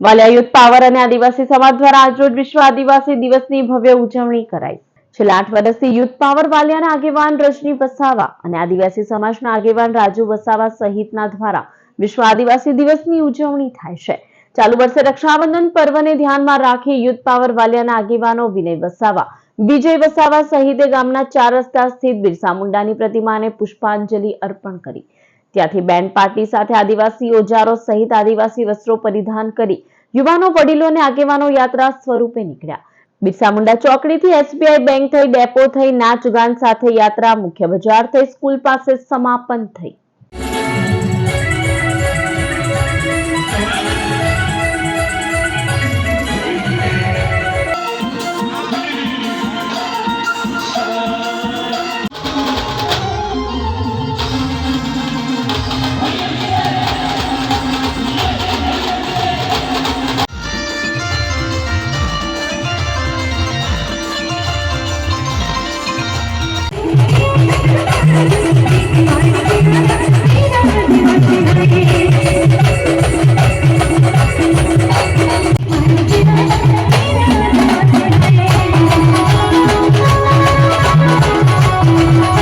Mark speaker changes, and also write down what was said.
Speaker 1: Valia power અને આદિવાસી સમાજ દ્વારા આજરોજ વિશ્વ આદિવાસી દિવસની ભવ્ય ઉજવણી કરાઈ. છેલ્લા આઠ વર્ષથી યુથ પાવર વાલિયાના આગેવાન રજની વસાવા અને આદિવાસી સમાજના આગેવાન રાજુ વસાવા સહિતના દ્વારા વિશ્વ આદિવાસી દિવસની ઉજવણી થાય છે. ચાલુ વર્ષે રક્ષાબંધન પર્વને ધ્યાનમાં રાખી યુથ પાવર વાલિયાના આગેવાનો વિનય વસાવા, વિજય વસાવા સહિતે ગામના ચાર રસ્તા સ્થિત બિરસા મુંડાની પ્રતિમાને પુષ્પાંજલિ અર્પણ કરી. ત્યાંથી બેન્ડ પાર્ટી સાથે આદિવાસી ઓજારો સહિત આદિવાસી વસ્ત્રો પરિધાન કરી યુવાનો વડીલો અને આગેવાનો યાત્રા સ્વરૂપે નીકળ્યા. બિરસા મુંડા ચોકડીથી એસબીઆઈ બેંક થઈ ડેપો થઈ નાચ ગાન સાથે યાત્રા મુખ્ય બજાર થઈ સ્કૂલ પાસે સમાપન થઈ.